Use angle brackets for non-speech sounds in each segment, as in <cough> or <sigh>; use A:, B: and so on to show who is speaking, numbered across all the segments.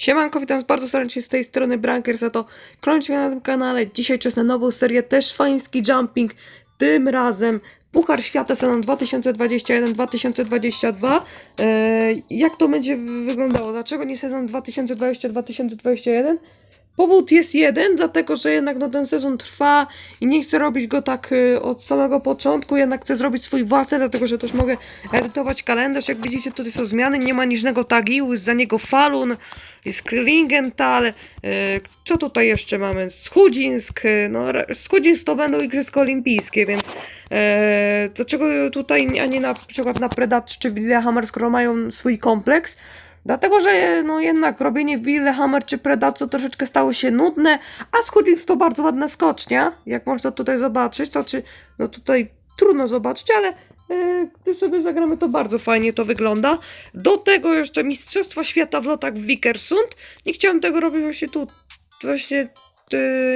A: Siemanko, witam bardzo serdecznie z tej strony Brankers, a to kończę na tym kanale. Dzisiaj czas na nową serię, też fański jumping. Tym razem Puchar Świata sezon 2021-2022. Eee, jak to będzie wyglądało? Dlaczego nie sezon 2020-2021? Powód jest jeden, dlatego że jednak no, ten sezon trwa i nie chcę robić go tak y, od samego początku, jednak chcę zrobić swój własny, dlatego że też mogę edytować kalendarz. Jak widzicie, tutaj są zmiany, nie ma niżnego jest za niego Falun, jest Klingenthal, y, co tutaj jeszcze mamy? Schudzinsk, y, no Schudzinsk to będą Igrzyska Olimpijskie, więc e, dlaczego tutaj, a nie na przykład na Predat czy Lillehammer, skoro mają swój kompleks? Dlatego, że no jednak robienie Lillehammer czy Predaco troszeczkę stało się nudne, a Schudzinsk to bardzo ładna skocznia, jak można tutaj zobaczyć, to czy, no tutaj trudno zobaczyć, ale e, gdy sobie zagramy, to bardzo fajnie to wygląda. Do tego jeszcze Mistrzostwa Świata w lotach w Vikersund. Nie chciałam tego robić właśnie tu, właśnie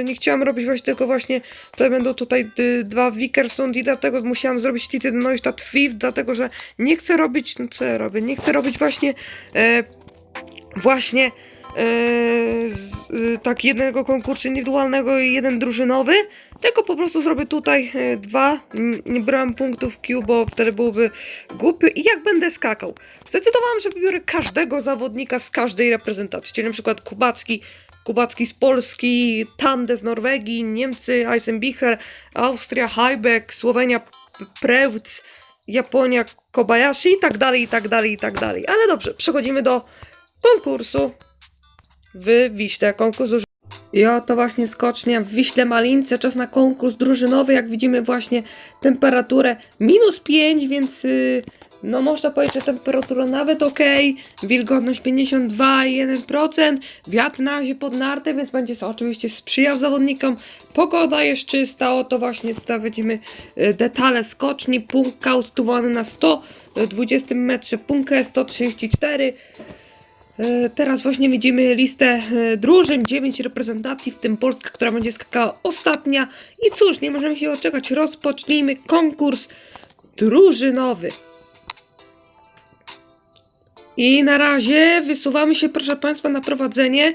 A: nie chciałam robić właśnie tego właśnie, to będą tutaj e, dwa Vikersund i dlatego musiałam zrobić Ticy Neustadt Fifth, dlatego że nie chcę robić, no co ja robię, nie chcę robić właśnie e, właśnie e, z, e, tak jednego konkursu indywidualnego i jeden drużynowy, tylko po prostu zrobię tutaj e, dwa. Nie brałem punktów Q, bo wtedy byłoby głupio. I jak będę skakał? Zdecydowałam, że wybiorę każdego zawodnika z każdej reprezentacji, czyli na przykład Kubacki, Kubacki z Polski, Tande z Norwegii, Niemcy, Eisenbichler, Austria, Heibeck, Słowenia, Prewc, Japonia, Kobayashi i tak dalej, i tak dalej, i tak dalej. Ale dobrze, przechodzimy do konkursu w Wiśle. Konkurs już i oto właśnie skocznia w Wiśle Malince. Czas na konkurs drużynowy. Jak widzimy właśnie temperaturę minus 5, więc yy, no można powiedzieć, że temperatura nawet ok. Wilgotność 52,1%. Wiatr na razie pod nartę, więc będzie to oczywiście sprzyjał zawodnikom. Pogoda jest czysta. Oto właśnie tutaj widzimy yy, detale skoczni. Punkt kaustowany na 120 metrze. Punkt 134. E, Teraz właśnie widzimy listę e, drużyn, 9 reprezentacji, w tym Polska, która będzie skakała ostatnia. I cóż, nie możemy się oczekać, rozpocznijmy konkurs drużynowy. I na razie wysuwamy się, proszę Państwa, na prowadzenie.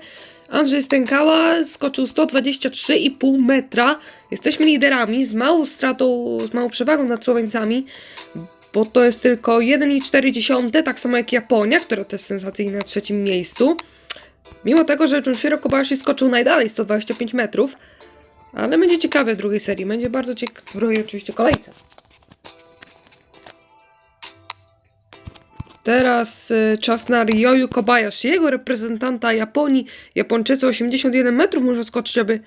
A: Andrzej Stękała skoczył 123,5 metra. Jesteśmy liderami z małą stratą, z małą przewagą nad Słoweńcami bo to jest tylko 1,4, tak samo jak Japonia, która też sensacyjna na trzecim miejscu. Mimo tego, że Junshiro Kobayashi skoczył najdalej, 125 metrów, ale będzie ciekawe w drugiej serii, będzie bardzo ciekawe w drugiej oczywiście kolejce. Teraz y, czas na Ryoyu Kobayashi, jego reprezentanta Japonii. Japończycy 81 metrów może skoczyć, aby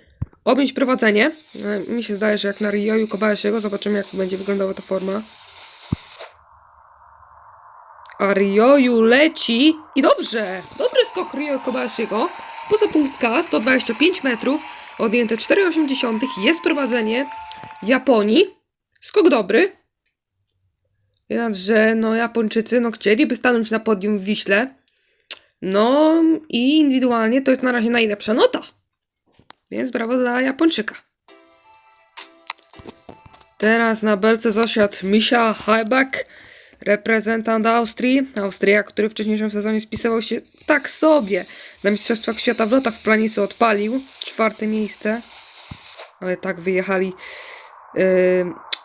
A: objąć prowadzenie. Y, mi się zdaje, że jak na Ryoyu Kobayashiego, zobaczymy jak będzie wyglądała ta forma. A Ryoyu leci i dobrze, dobry skok Ryoyu Kobayashiego. Poza punkt K, 125 metrów, odjęte 4,8, jest prowadzenie Japonii. Skok dobry. Jednakże, no Japończycy, no chcieliby stanąć na podium w Wiśle. No i indywidualnie to jest na razie najlepsza nota. Więc brawo dla Japończyka. Teraz na belce zasiadł Misha Heibeck, reprezentant Austrii. Austria, który w wcześniejszym sezonie spisywał się tak sobie. Na Mistrzostwach Świata w lotach w planicy odpalił. Czwarte miejsce. Ale tak wyjechali. Yy,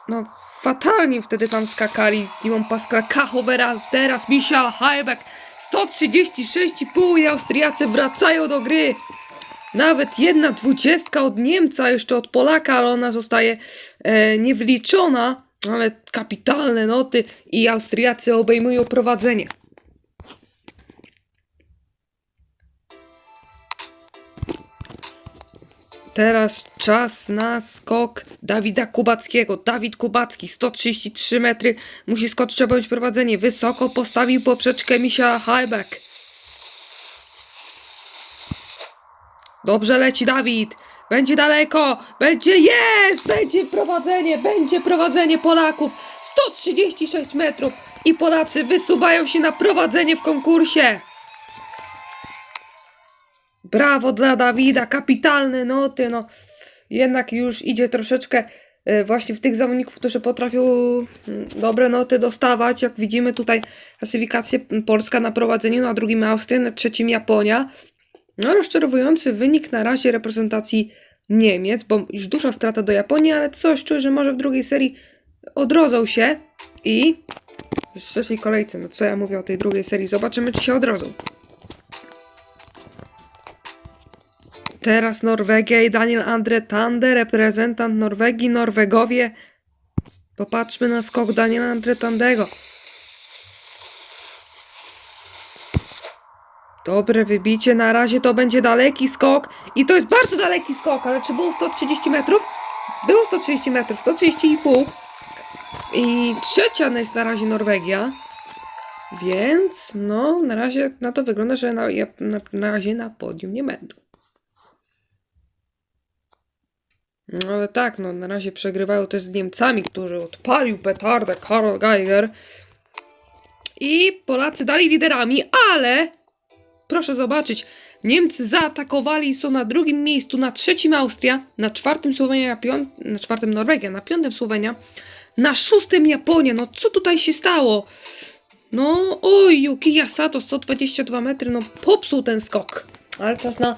A: no, fatalnie wtedy tam skakali. Imon Pascal Kachowera, teraz Misha Heibeck. 136,5 i Austriacy wracają do gry. Nawet jedna dwudziestka od Niemca, jeszcze od Polaka, ale ona zostaje e, niewliczona. Ale kapitalne noty i Austriacy obejmują prowadzenie. Teraz czas na skok Dawida Kubackiego. Dawid Kubacki, 133 metry, musi skoczyć, aby objąć prowadzenie. Wysoko postawił poprzeczkę Misia Heibeck. Dobrze leci Dawid. Będzie daleko. Będzie jest. Będzie prowadzenie. Będzie prowadzenie Polaków. 136 metrów. I Polacy wysuwają się na prowadzenie w konkursie. Brawo dla Dawida. Kapitalne noty. No, jednak już idzie troszeczkę e, właśnie w tych zawodników, którzy potrafią mm, dobre noty dostawać. Jak widzimy tutaj klasyfikację Polska na prowadzeniu, na drugim Austria, na trzecim Japonia. No, rozczarowujący wynik na razie reprezentacji Niemiec, bo już duża strata do Japonii, ale coś czuję, że może w drugiej serii odrodzą się i w trzeciej kolejce, no co ja mówię o tej drugiej serii, zobaczymy czy się odrodzą. Teraz Norwegia i Daniel Andre Tande, reprezentant Norwegii, Norwegowie. Popatrzmy na skok Daniela Andre Tandego. Dobre wybicie, na razie to będzie daleki skok i to jest bardzo daleki skok, ale czy było 130 metrów? Było 130 metrów, 130,5 i trzecia jest na razie Norwegia, więc no na razie na to wygląda, że na, na, na razie na podium nie będą. No ale tak, no na razie przegrywają też z Niemcami, którzy odpalił petardę Karol Geiger. I Polacy dali liderami, ale proszę zobaczyć, Niemcy zaatakowali i są na drugim miejscu, na trzecim Austria, na czwartym Słowenia, na, na czwartym Norwegia, na piątym Słowenia, na szóstym Japonia. No co tutaj się stało? No, oj, Yuki Sato 122 metry, no popsuł ten skok. Ale czas na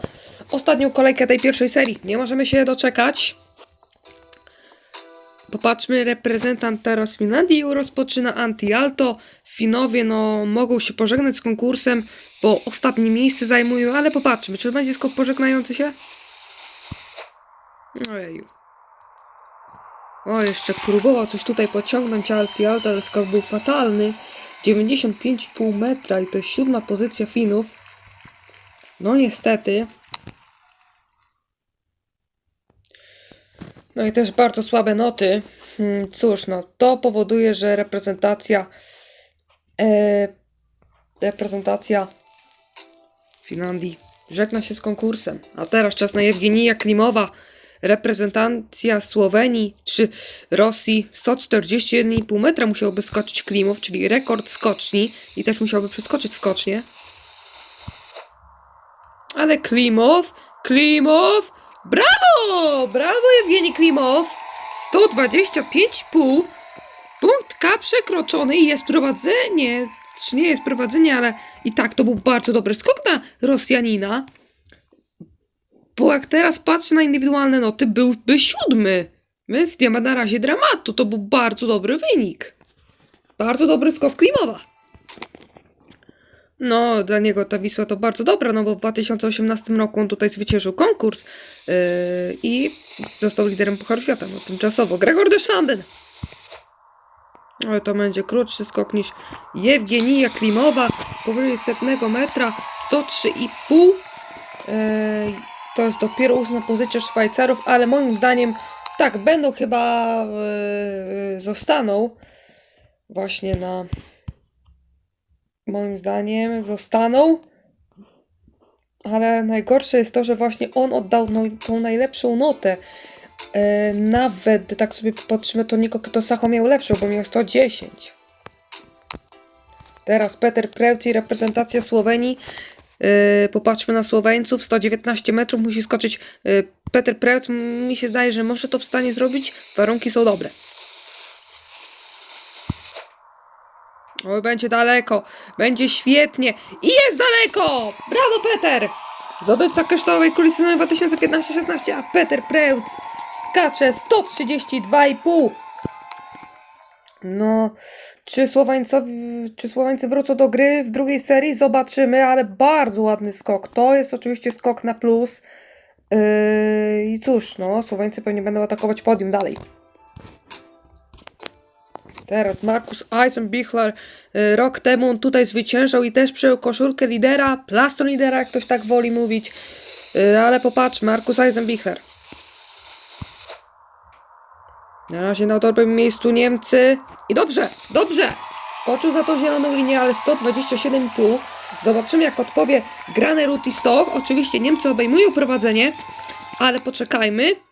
A: ostatnią kolejkę tej pierwszej serii. Nie możemy się doczekać. Popatrzmy, reprezentant teraz Finlandii rozpoczyna Anti-Alto. Finowie no mogą się pożegnać z konkursem, bo ostatnie miejsce zajmują, ale popatrzmy, czy będzie skok pożegnający się? Ojeju. O, jeszcze próbował coś tutaj pociągnąć Anti-Alto, ale skok był fatalny. 95,5 metra i to siódma pozycja Finów. No niestety. No i też bardzo słabe noty. Hmm, Cóż, no to powoduje, że reprezentacja e, reprezentacja Finlandii żegna się z konkursem. A teraz czas na Jewgenija Klimowa. Reprezentacja Słowenii czy Rosji 141,5 metra musiałby skoczyć Klimow, czyli rekord skoczni i też musiałby przeskoczyć skocznie. Ale Klimow, Klimow, brawo! Brawo Jewgeni Klimow! 125,5 Punkt K przekroczony i jest prowadzenie. Czy nie jest prowadzenie, ale i tak to był bardzo dobry skok na Rosjanina. Bo jak teraz patrzę na indywidualne noty, byłby siódmy. Więc nie ma na razie dramatu. To był bardzo dobry wynik. Bardzo dobry skok Klimowa. No, dla niego ta Wisła to bardzo dobra, no bo w 2018 roku on tutaj zwyciężył konkurs yy, i został liderem Pucharu Świata, no tymczasowo. Gregor Deschwanden. Ale to będzie krótszy skok niż Jewgenija Klimowa, powyżej setnego metra, 103,5. Eee, to jest dopiero ósma pozycja Szwajcarów, ale moim zdaniem tak, będą chyba, eee, zostaną właśnie na, moim zdaniem zostaną, ale najgorsze jest to, że właśnie on oddał no, tą najlepszą notę. E, nawet tak sobie popatrzymy, to Niko Kitosacho miał lepszą, bo miał 110. Teraz Peter Preuci, reprezentacja Słowenii. E, popatrzmy na Słoweńców, 119 metrów musi skoczyć e, Peter Preuc. Mi się zdaje, że może to w stanie zrobić. Warunki są dobre. Oj, będzie daleko, będzie świetnie i jest daleko! Brawo, Peter! Zdobywca kosztowej kuli sezonowej 2015-16, a Peter Preutz skacze 132,5. No, czy czy Słowańcy wrócą do gry w drugiej serii? Zobaczymy, ale bardzo ładny skok. To jest oczywiście skok na plus. Yy, I cóż, no, Słowańcy pewnie będą atakować podium dalej. Teraz Markus Eisenbichler y, rok temu on tutaj zwyciężał i też przejął koszulkę lidera, plastron lidera, jak ktoś tak woli mówić. Y, Ale popatrz, Markus Eisenbichler. Na razie na dobrym miejscu Niemcy. I dobrze, dobrze! Skoczył za tą zieloną linię, ale 127,5. Zobaczymy, jak odpowie Grane Ruti 100. Oczywiście Niemcy obejmują prowadzenie, ale poczekajmy.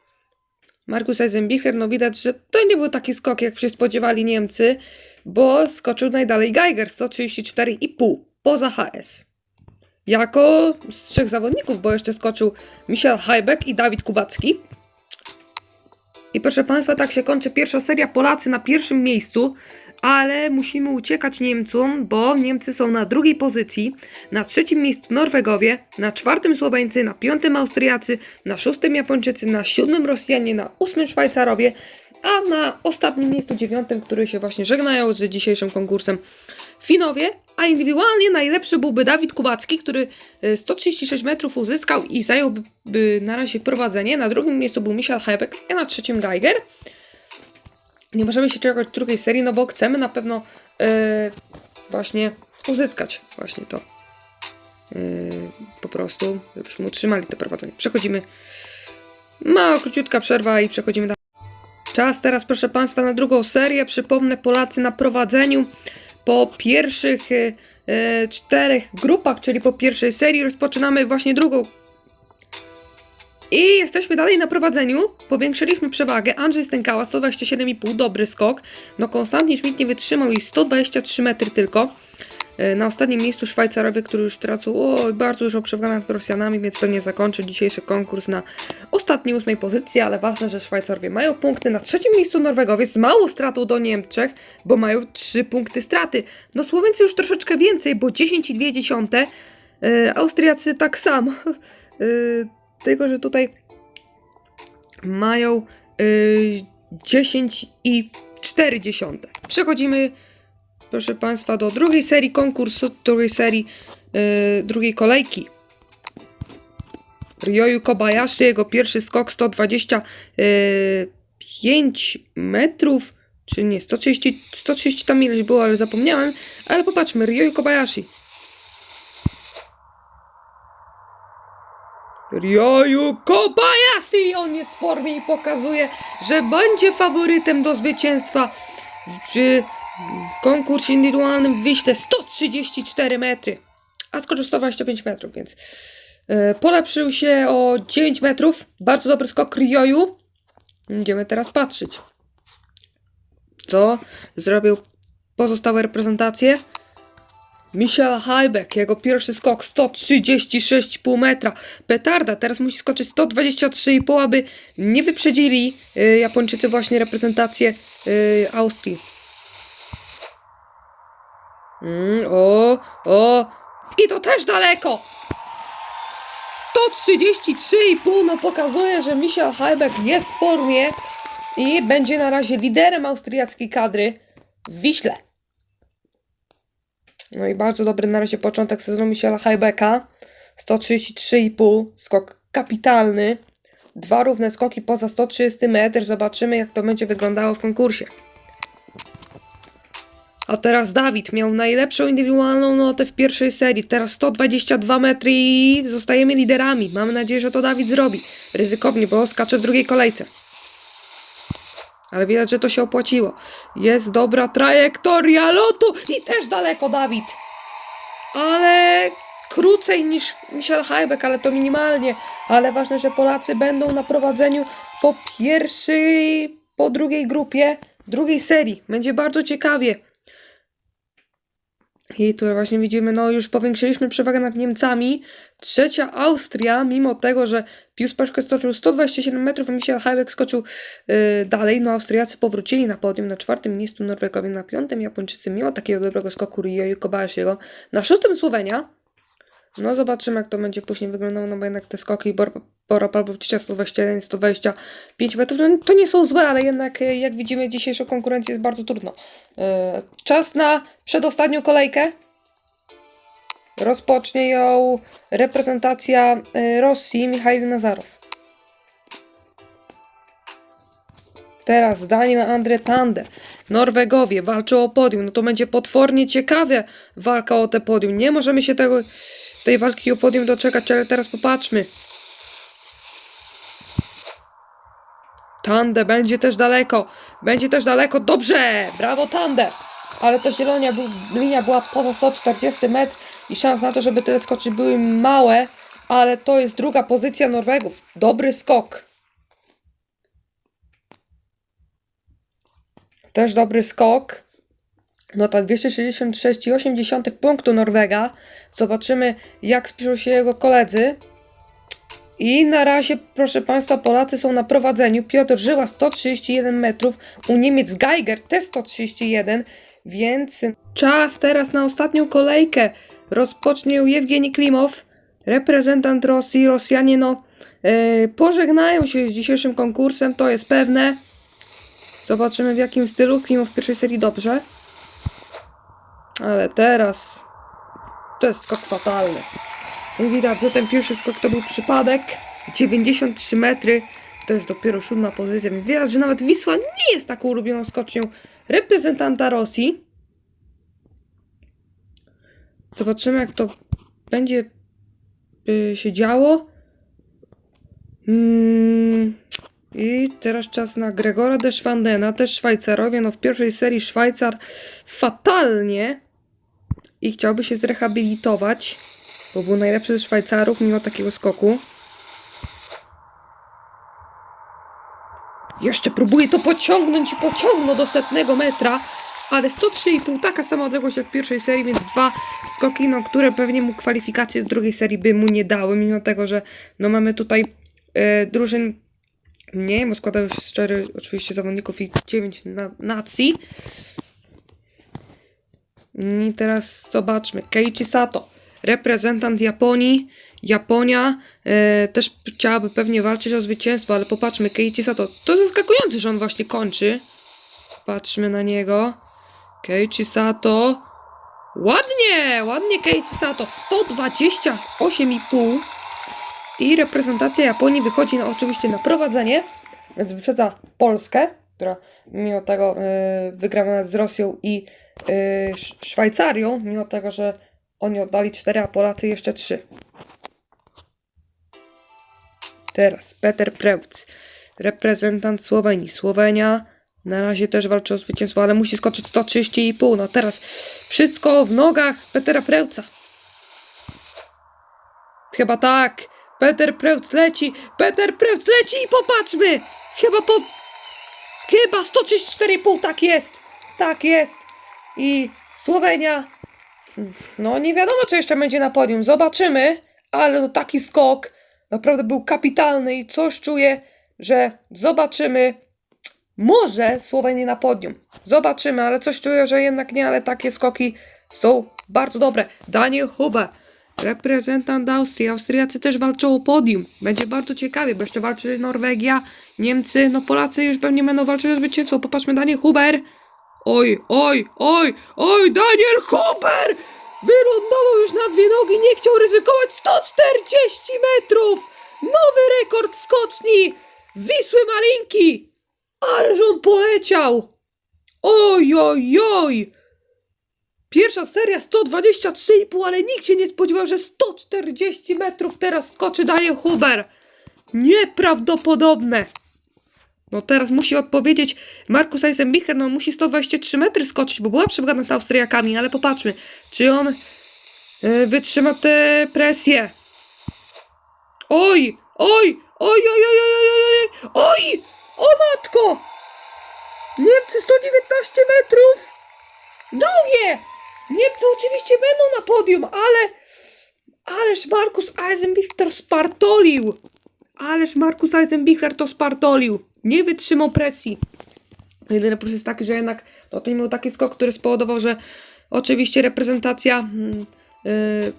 A: Markus Eisenbichler, no widać, że to nie był taki skok, jak się spodziewali Niemcy, bo skoczył najdalej Geiger 134,5 poza HS. Jako z trzech zawodników, bo jeszcze skoczył Michel Heibeck i Dawid Kubacki. I proszę Państwa, tak się kończy pierwsza seria. Polacy na pierwszym miejscu. Ale musimy uciekać Niemcom, bo Niemcy są na drugiej pozycji, na trzecim miejscu Norwegowie, na czwartym Słoweńcy, na piątym Austriacy, na szóstym Japończycy, na siódmym Rosjanie, na ósmym Szwajcarowie, a na ostatnim miejscu dziewiątym, który się właśnie żegnają z dzisiejszym konkursem Finowie, a indywidualnie najlepszy byłby Dawid Kubacki, który e, 136 metrów uzyskał i zająłby by na razie prowadzenie. Na drugim miejscu był Michael Hebeck, a na trzecim Geiger. Nie możemy się czekać drugiej serii, no bo chcemy na pewno e, właśnie uzyskać właśnie to. E, po prostu, żebyśmy utrzymali to prowadzenie. Przechodzimy. Mała, króciutka przerwa i przechodzimy dalej. Czas teraz, proszę Państwa, na drugą serię. Przypomnę, Polacy na prowadzeniu po pierwszych e, czterech grupach, czyli po pierwszej serii, rozpoczynamy właśnie drugą. I jesteśmy dalej na prowadzeniu. Powiększyliśmy przewagę. Andrzej Stękała 127,5, dobry skok. No Konstantin Schmidt nie wytrzymał i 123 metry tylko. E, Na ostatnim miejscu Szwajcarowie, który już tracą o, bardzo dużo przewagę nad Rosjanami, więc pewnie zakończy dzisiejszy konkurs na ostatniej ósmej pozycji, ale ważne, że Szwajcarowie mają punkty. Na trzecim miejscu Norwegowie z małą stratą do Niemczech, bo mają 3 punkty straty. No Słoweńcy już troszeczkę więcej, bo 10,2. E, Austriacy tak samo. <laughs> Tylko, że tutaj mają y, 10 i 4 dziesiąte. Przechodzimy, proszę Państwa, do drugiej serii konkursu, drugiej serii, y, drugiej kolejki. Ryoyu Kobayashi, jego pierwszy skok 125 metrów, czy nie, 130, 130 tam ileś było, ale zapomniałem, ale popatrzmy, Ryoyu Kobayashi. Ryoyu Kobayashi! On jest w formie i pokazuje, że będzie faworytem do zwycięstwa przy konkursie indywidualnym w Wiśle 134 metry. A skoczył 125 metrów, więc e, polepszył się o 9 metrów. Bardzo dobry skok Ryoyu. Będziemy teraz patrzeć, co zrobił pozostałe reprezentacje. Michel Heibeck, jego pierwszy skok 136,5 metra. Petarda teraz musi skoczyć 123,5, aby nie wyprzedzili y, Japończycy właśnie reprezentację y, Austrii. Mm, o, o, i to też daleko! 133,5 no pokazuje, że Michel Heibeck jest w formie i będzie na razie liderem austriackiej kadry w Wiśle. No i bardzo dobry na razie początek sezonu Michela Heibecka. 133,5, skok kapitalny. Dwa równe skoki poza 130 metr. Zobaczymy jak to będzie wyglądało w konkursie. A teraz Dawid miał najlepszą indywidualną notę w pierwszej serii. Teraz 122 metry i zostajemy liderami. Mamy nadzieję, że to Dawid zrobi. Ryzykownie, bo skacze w drugiej kolejce. Ale widać, że to się opłaciło. Jest dobra trajektoria lotu i też daleko Dawid. Ale krócej niż Michel Heibeck, ale to minimalnie. Ale ważne, że Polacy będą na prowadzeniu po pierwszej, po drugiej grupie, drugiej serii. Będzie bardzo ciekawie. I tu właśnie widzimy, no już powiększyliśmy przewagę nad Niemcami. Trzecia Austria, mimo tego, że Pius Paszke skoczył 127 metrów, a Michel Heibeck skoczył yy, dalej, no Austriacy powrócili na podium. Na czwartym miejscu Norwegowie, na piątym Japończycy, mimo takiego dobrego skoku Ryoyu Kobayashi'ego. Na szóstym Słowenia. No zobaczymy, jak to będzie później wyglądało, no bo jednak te skoki Bor- Bora Palbowicza 121, 125 metrów, no to nie są złe, ale jednak y, jak widzimy dzisiejszą konkurencję jest bardzo trudno. Yy, czas na przedostatnią kolejkę. Rozpocznie ją reprezentacja y, Rosji Michail Nazarow. Teraz Daniel Andre Tande. Norwegowie walczą o podium. No to będzie potwornie ciekawie walka o te podium. Nie możemy się tego, tej walki o podium doczekać, ale teraz popatrzmy. Tande będzie też daleko. Będzie też daleko. Dobrze! Brawo Tande! Ale ta zielonia linia była poza 140 metr i szans na to, żeby tyle skoczyć były małe, ale to jest druga pozycja Norwegów. Dobry skok. Też dobry skok. No tak, 266,8 punktu Norwega. Zobaczymy, jak spiszą się jego koledzy. I na razie, proszę Państwa, Polacy są na prowadzeniu. Piotr Żyła 131 metrów, u Niemiec Geiger też 131, więc czas teraz na ostatnią kolejkę. Rozpocznie Jewgeni Klimow, reprezentant Rosji. Rosjanie no e, pożegnają się z dzisiejszym konkursem, to jest pewne. Zobaczymy w jakim stylu. Klimow w pierwszej serii dobrze. Ale teraz to jest skok fatalny. I Widać, że ten pierwszy skok to był przypadek. 93 metry to jest dopiero siódma pozycja. Widać, że nawet Wisła nie jest taką ulubioną skocznią reprezentanta Rosji. Zobaczymy, jak to będzie y, się działo. Mm, I teraz czas na Gregora de Schwandena, też Szwajcarowie. No w pierwszej serii Szwajcar fatalnie i chciałby się zrehabilitować, bo był najlepszy ze Szwajcarów mimo takiego skoku. Jeszcze próbuje to pociągnąć i pociągnął do setnego metra, ale 103,5, taka sama odległość jak w pierwszej serii, więc dwa skoki, no, które pewnie mu kwalifikacje do drugiej serii by mu nie dały, mimo tego, że no, mamy tutaj e, drużyn mniej, bo składają się z cztery oczywiście zawodników i dziewięć na, nacji. I teraz zobaczmy. Keiichi Sato, reprezentant Japonii. Japonia e, też chciałaby pewnie walczyć o zwycięstwo, ale popatrzmy, Keiichi Sato. To zaskakujące, że on właśnie kończy. Patrzmy na niego. Keiichi Sato. Ładnie, ładnie Keiichi Sato. 128,5. I reprezentacja Japonii wychodzi na, oczywiście na prowadzenie, więc wyprzedza Polskę, która mimo tego e, wygrała z Rosją i Sz- Szwajcarią, mimo tego, że oni oddali 4, a Polacy jeszcze 3. Teraz Peter Preutz, reprezentant Słowenii. Słowenia na razie też walczy o zwycięstwo, ale musi skoczyć 130,5. No teraz wszystko w nogach Petera Preutza. Chyba tak. Peter Preutz leci. Peter Preutz leci i popatrzmy. Chyba po... Chyba 134,5. Tak jest. Tak jest. I Słowenia. No nie wiadomo, co jeszcze będzie na podium. Zobaczymy. Ale taki skok naprawdę był kapitalny i coś czuję, że zobaczymy. Może Słowenię na podium. Zobaczymy, ale coś czuję, że jednak nie, ale takie skoki są bardzo dobre. Daniel Huber, reprezentant Austrii. Austriacy też walczą o podium. Będzie bardzo ciekawie, bo jeszcze walczy Norwegia, Niemcy, no Polacy już pewnie będą walczyć o zwycięstwo. Popatrzmy, Daniel Huber. Oj, oj, oj, oj, Daniel Huber! Wylądował już na dwie nogi, nie chciał ryzykować 140 metrów! Nowy rekord skoczni! Wisły Malinki! Ależ on poleciał! Oj, oj, oj! Pierwsza seria 123,5, ale nikt się nie spodziewał, że 140 metrów teraz skoczy Daniel Huber. Nieprawdopodobne. No teraz musi odpowiedzieć Markus Eisenbichler, no musi 123 metry skoczyć, bo była przewaga nad Austriakami, ale popatrzmy, czy on y, wytrzyma tę presję. Oj, oj, oj, oj, oj, oj, oj, oj, oj, oj, o matko! Niemcy 119 metrów! Drugie! Niemcy oczywiście będą na podium, ale... Ależ Markus Eisenbichler to spartolił! Ależ Markus Eisenbichler to spartolił! Nie wytrzymał presji. Jedyny plus jest taki, że jednak no, to nie był taki skok, który spowodował, że oczywiście reprezentacja... Yy,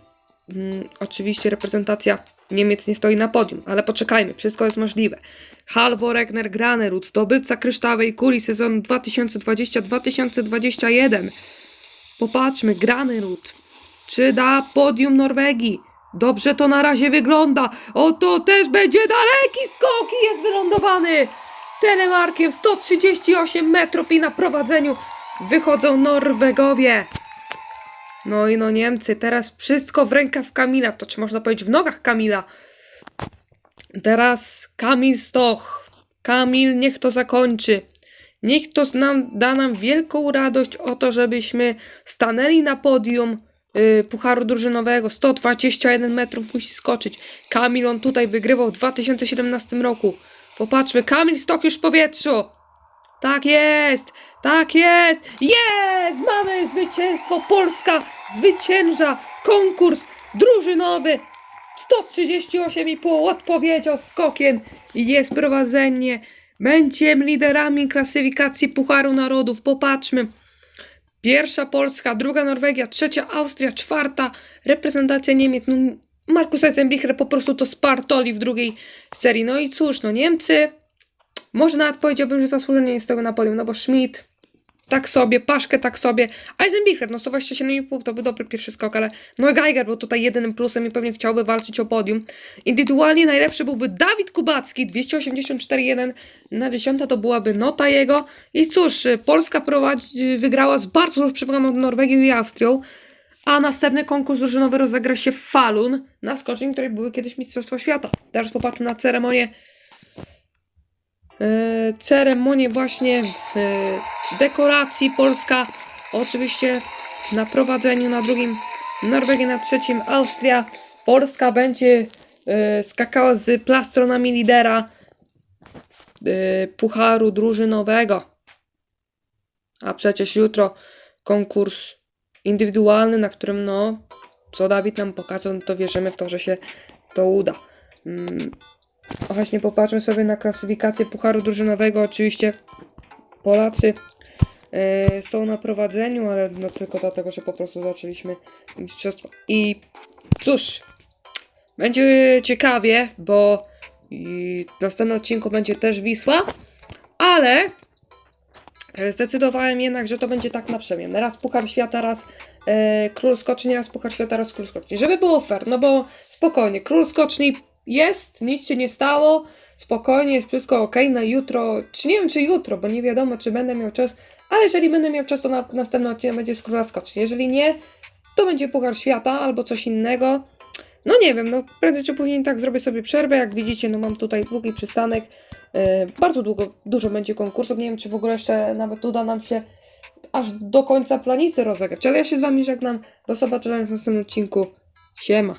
A: mm, oczywiście reprezentacja Niemiec nie stoi na podium, ale poczekajmy, wszystko jest możliwe. Halvor Regner Granerud, zdobywca kryształowej kuli sezonu 2020-2021. Popatrzmy, Granerud. Czy da podium Norwegii? Dobrze to na razie wygląda. Oto też będzie daleki skok i jest wylądowany. Telemarkiem 138 metrów i na prowadzeniu wychodzą Norwegowie. No i no Niemcy, teraz wszystko w rękach Kamila, to czy można powiedzieć w nogach Kamila. Teraz Kamil Stoch. Kamil, niech to zakończy. Niech to nam, da nam wielką radość o to, żebyśmy stanęli na podium y, Pucharu Drużynowego. 121 metrów musi skoczyć. Kamil, on tutaj wygrywał w 2017 roku. Popatrzmy, Kamil Stok już w powietrzu. Tak jest, tak jest, jest! Mamy zwycięstwo! Polska zwycięża konkurs drużynowy 138,5 odpowiedział skokiem i jest prowadzenie. Będziemy liderami klasyfikacji Pucharu Narodów. Popatrzmy. Pierwsza Polska, druga Norwegia, trzecia Austria, czwarta reprezentacja Niemiec. No, Markus Eisenbichler po prostu to spartoli w drugiej serii. No i cóż, no Niemcy, może nawet powiedziałbym, że zasłużenie jest tego na podium, no bo Schmidt tak sobie, Paszkę tak sobie, Eisenbichler, no 127,5 to był dobry pierwszy skok, ale no Geiger był tutaj jedynym plusem i pewnie chciałby walczyć o podium. Indywidualnie najlepszy byłby Dawid Kubacki, 284,1 na 10 to byłaby nota jego. I cóż, Polska prowadzi, wygrała z bardzo dużą przewagą nad Norwegią i Austrią, a następny konkurs drużynowy rozegra się w Falun na skoczni, której były kiedyś Mistrzostwa Świata. Teraz popatrzmy na ceremonię e, ceremonię właśnie e, dekoracji Polska oczywiście na prowadzeniu, na drugim Norwegia, na trzecim Austria. Polska będzie e, skakała z plastronami lidera e, pucharu drużynowego. A przecież jutro konkurs indywidualny, na którym no, co Dawid nam pokazał, no to wierzymy w to, że się to uda. Mm, Właśnie popatrzmy sobie na klasyfikację Pucharu Drużynowego. Oczywiście Polacy e, są na prowadzeniu, ale no tylko dlatego, że po prostu zaczęliśmy mistrzostwo. I cóż, będzie ciekawie, bo w następnym odcinku będzie też Wisła, ale zdecydowałem jednak, że to będzie tak na przemian. Raz Puchar Świata, raz e, Król Skoczni, raz Puchar Świata, raz Król Skoczni. Żeby było fair, no bo spokojnie, Król Skoczni jest, nic się nie stało, spokojnie, jest wszystko ok na jutro, czy nie wiem czy jutro, bo nie wiadomo czy będę miał czas, ale jeżeli będę miał czas to na następny odcinek będzie z Króla Skoczni. Jeżeli nie, to będzie Puchar Świata albo coś innego. No nie wiem, no prędzej czy później tak zrobię sobie przerwę, jak widzicie, no mam tutaj długi przystanek, e, bardzo długo, dużo będzie konkursów, nie wiem czy w ogóle jeszcze nawet uda nam się aż do końca planicy rozegrać, ale ja się z wami żegnam, do zobaczenia w następnym odcinku, siema.